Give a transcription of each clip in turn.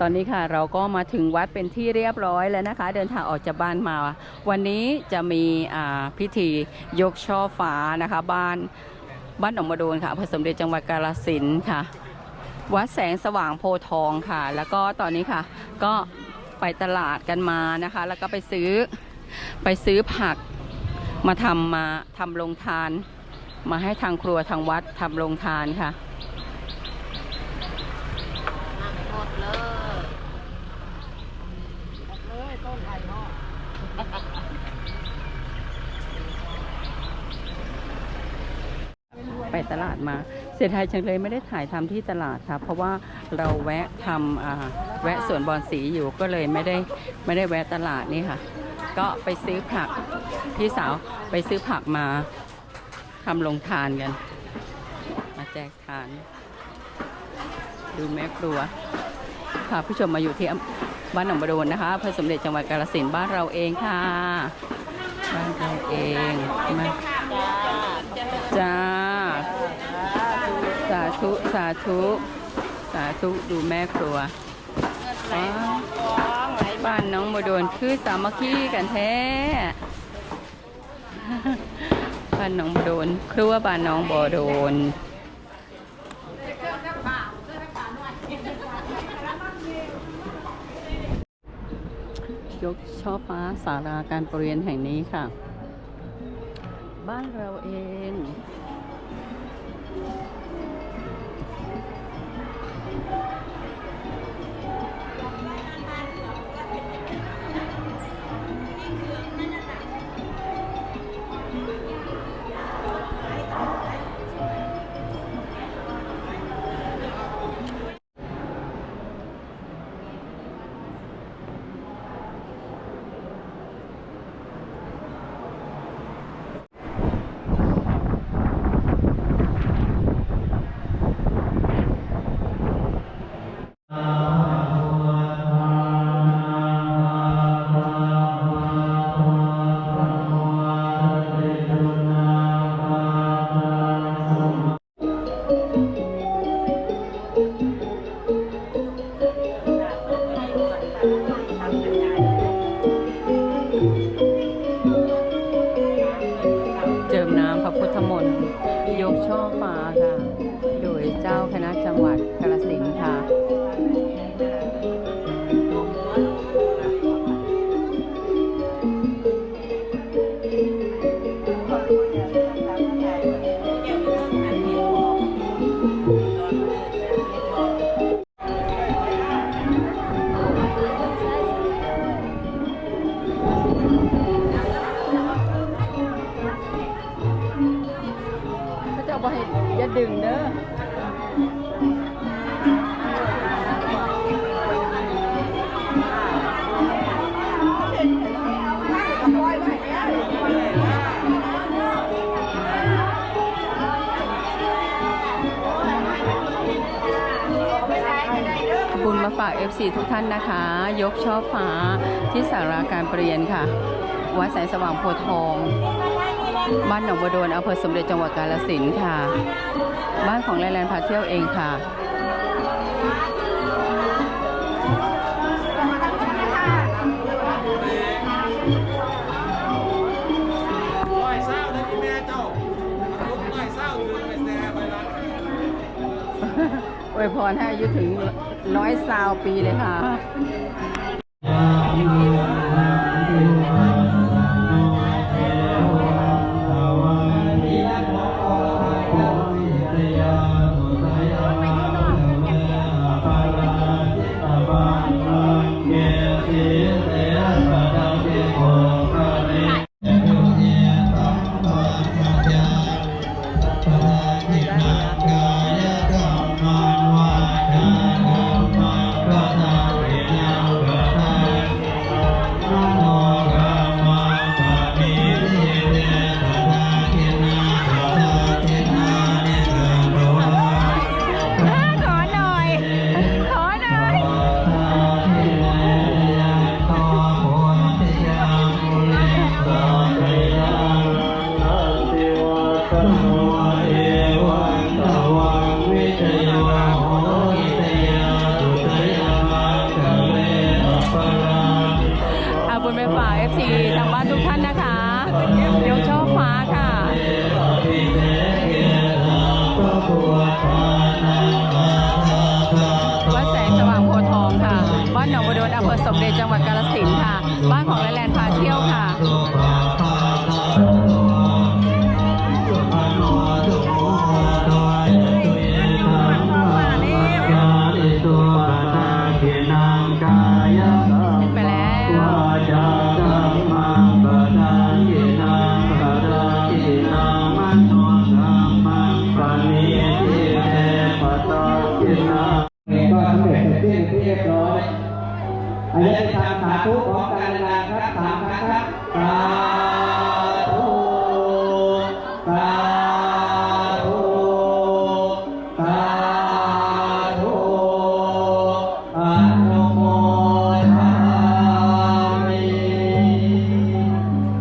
ตอนนี้ค่ะเราก็มาถึงวัดเป็นที่เรียบร้อยแล้วนะคะ เดินทางออกจากบ้านมา วันนี้จะมีพิธียกช่อฟ้านะคะ บ้านบ้านหนองมาโดนค่ะอำเภอสมเด็จจังหวัดกาฬสินธุ์ค่ะ วัดแสงสว่างโพทองค่ะ แล้วก็ตอนนี้ค่ะ ก็ไปตลาดกันมานะคะ แล้วก็ไปซื้อไปซื้อผักมาทำมาทำโรงทาน มาให้ทางครัวทางวัดทำโรงทานค่ะหมดเลยหมดเลยต้นไผ่เนาะ ไป ตลาดมา เสียไทยจังเลยไม่ได้ถ่ายทำที่ตลาดครับเพราะว่าเราแวะทำแวะสวนบอนสีอยู่ก็เลยไม่ได้ไม่ได้แวะตลาดนี่ค่ะ ก็ไปซื้อผักพี่สาวไปซื้อผักมาทำลงทานกัน มาแจกทาน ดูแม่ครัวพาผู้ชมมาอยู่ที่บ้านหนองบะโดนนะคะอำเภอสมเด็จจังหวัดกาฬสินธุ์บ้านเราเองค่ะ บ้านเราเองมา จ้า สาธุ สาธุ สาธุ ดูแม่ครัวไหลฟองไหลบ้านน้องโมโดนคือสามัคคีกันแท้ บ้านน้องโมโดนครัวบ้านน้องบอโดนยกช่อฟ้าสาราการประเรียนแห่งนี้ค่ะ บ้านเราเอง พระเจ้าบอกให้อย่าดึงเด้อาก FC ทุกท่านนะคะ ยกช่อฟ้าที่สาราการเประเรียนค่ะ วัดแสงสว่างโพทอง บ้านหนองบัวโดนอำเภอสมเด็จจังหวัดกาฬสินธุ์ค่ะ บ้านของแลแลนพาเที่ยวเองค่ะร้ อยเศร้าเลยที่แม่เจ้าลุกร้อยเศร้าอวยพรให้อายุถึงร้อยสาวปีเลยค่ะ บ้านของแลแลนด์พาเที่ยวค่ะก็สำเร็จเสร็จสิ้นที่เรียบร้อย อันนี้ทำสาธุของการงานครับสามครั้งครับสาธุสาธุสาธุอนุโมทามิ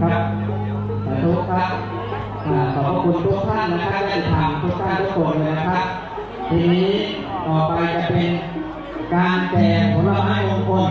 ครับสาธุครับอ่าขอบพระคุณทุกท่านนะครับได้ทำทุกท่านทุกคนเลยนะครับ ทีนี้ต่อไปจะเป็นการแจกผลไม้มงคล